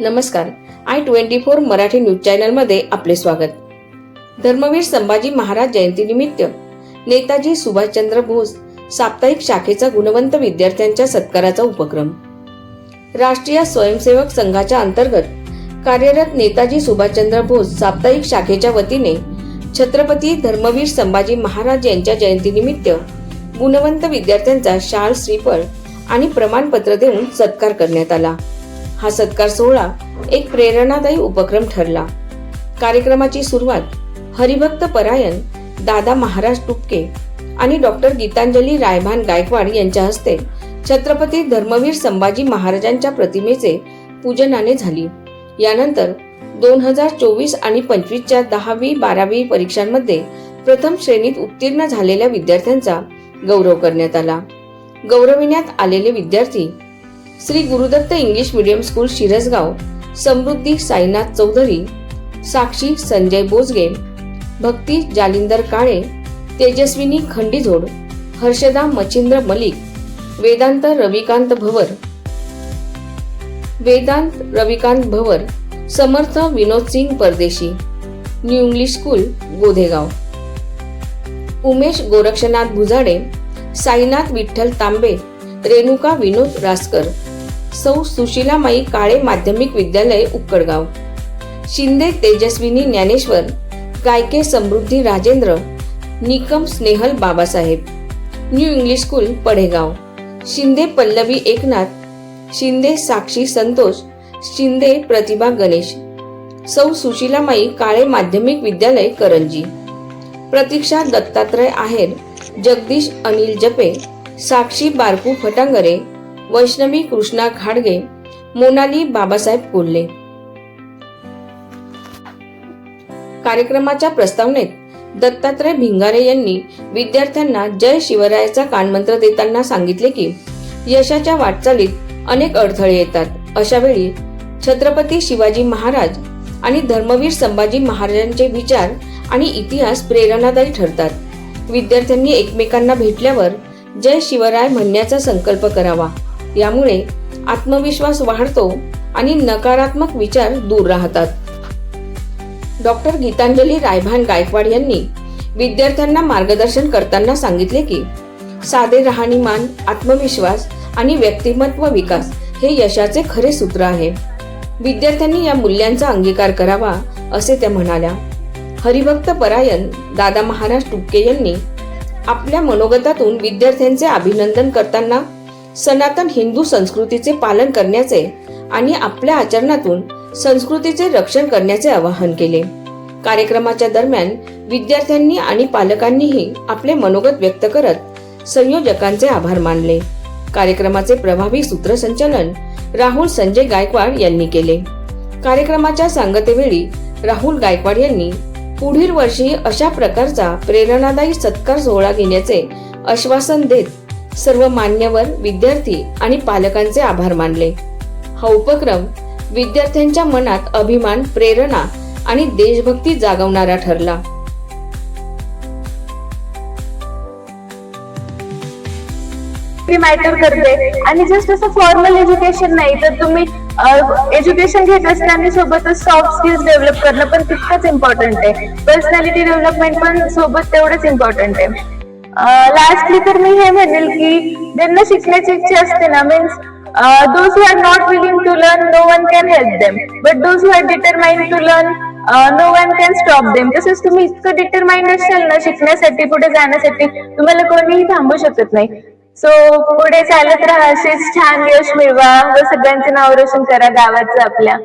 नमस्कार. I twenty four Marathi news चॅनलमध्ये आपले स्वागत. धर्मवीर संभाजी महाराज जयंतीनिमित्त नेताजी सुभाषचंद्र बोस साप्ताहिक शाखेचा गुणवंत विद्यार्थ्यांच्या सत्काराचा उपक्रम. राष्ट्रीय स्वयंसेवक संघाच्या अंतर्गत कार्यरत नेताजी सुभाषचंद्र बोस साप्ताहिक शाखेच्या वतीने छत्रपती धर्मवीर संभाजी महाराज यांच्या जयंतीनिमित्त गुणवंत विद्यार्थ्यांचा शाल श्रीफळ आणि प्रमाणपत्र देऊन सत्कार करण्यात आला. हा सत्कार सोहळा एक प्रेरणादायी उपक्रम ठरला. कार्यक्रमाची सुरुवात हरिभक्त परायण दादा महाराज टुपके आणि डॉक्टर गीतांजली रायभान गायकवाड यांच्या हस्ते छत्रपती धर्मवीर संभाजी महाराजांच्या प्रतिमेचे पूजनाने झाली. यानंतर दोन हजार चोवीस आणि पंचवीसच्या दहावी बारावी परीक्षांमध्ये प्रथम श्रेणीत उत्तीर्ण झालेल्या विद्यार्थ्यांचा गौरव करण्यात आला. गौरविण्यात आलेले विद्यार्थी Shri Gurudatt English medium school Shirasgaon Samruddhi Sainath Chaudhari Sakshi Sanjay Bojage Bhakti Jalindar Kale Tejaswini Khandizod Harshada Machhindra Malik Vedant Ravikant Bhavar Vedant Ravikant Bhavar Samarth Vinod Singh Pardeshi new English school Godhegaon. Umesh Gorakshanath Bhujade Sainath Vitthal Tambe Renuka Vinod Raskar. Sau Sushilamai Kale माध्यमिक विद्यालय उक्कडगाव. Shinde Tejaswini Dnyaneshwar. Gayke Samruddhi Rajendra. Nikam Snehal Babasaheb. New English school Padegaon Shinde Pallavi Eknath. Shinde Sakshi Santosh. Shinde Pratibha Ganesh. Sau Sushilamai Kale माध्यमिक विद्यालय करंजी. प्रतीक्षा दत्तात्रय आहेर. जगदीश अनिल जपे. साक्षी बारकू फटांगरे वैष्णवी कृष्णा खाडगे मोनाली बाबासाहेब कोल्हे. कार्यक्रमाच्या प्रस्तावनेत दत्तात्रय भिंगारे यांनी विद्यार्थ्यांना जय शिवरायाचा कानमंत्र देताना सांगितले की यशाच्या वाटचालीत अनेक अडथळे येतात. अशा वेळी छत्रपती शिवाजी महाराज आणि धर्मवीर संभाजी महाराजांचे विचार आणि इतिहास प्रेरणादायी ठरतात. विद्यार्थ्यांनी एकमेकांना भेटल्यावर जय शिवराय म्हणण्याचा संकल्प करावा. यामुळे आत्मविश्वास वाढतो आणि नकारात्मक विचार दूर राहतात. डॉक्टर गीतांजली रायभान गायकवाड यांनी विद्यार्थ्यांना मार्गदर्शन करताना सांगितले की साधे राहणीमान आत्मविश्वास आणि व्यक्तिमत्व विकास हे यशाचे खरे सूत्र आहे. विद्यार्थ्यांनी या मूल्यांचा अंगीकार करावा असे त्या म्हणाल्या. हरिभक्त परायण दादा महाराज टुपके यांनी आपल्या मनोगतातून विद्यार्थ्यांचे अभिनंदन करताना सनातन हिंदू संस्कृतीचे पालन करण्याचे आणि आपल्या आचरणातून संस्कृतीचे रक्षण करण्याचे आवाहन केले. कार्यक्रमाच्या दरम्यान विद्यार्थ्यांनी आणि पालकांनीही आपले मनोगत व्यक्त करत संयोजकांचे आभार मानले. कार्यक्रमाचे प्रभावी सूत्रसंचालन राहुल संजय गायकवाड यांनी केले. कार्यक्रमाच्या सांगतेवेळी राहुल गायकवाड यांनी पुढील वर्षी अशा प्रकारचा प्रेरणादायी सत्कार सोहळा घेण्याचे आश्वासन देत सर्व मान्यवर विद्यार्थी आणि पालकांचे आभार मानले. हा उपक्रम विद्यार्थ्यांच्या मनात अभिमान प्रेरणा आणि देशभक्ती जागवणारा ठरला. ती मॅटर करते. आणि जस्ट असं फॉर्मल एज्युकेशन नाही तर तुम्ही एज्युकेशन घेत असताना सोबतच सॉफ्ट स्किल्स डेव्हलप करणं पण तितकंच इम्पॉर्टंट आहे. पर्सनॅलिटी डेव्हलपमेंट पण सोबत तेवढंच इम्पॉर्टंट आहे. लास्टली तर मी हे म्हणेल की ज्यांना शिकण्याची इच्छा असते ना means those who are not willing to learn no one can help them but those who are determined to learn no one can stop them तसंच तुम्ही इतकं डिटरमाइंड असाल ना शिकण्यासाठी पुढे जाण्यासाठी तुम्हाला कोणीही थांबू शकत नाही. सो पुढे चालत राहा. असेच छान यश मिळवा. व सगळ्यांचे नाव रोशन करा. गावाचं आपल्या.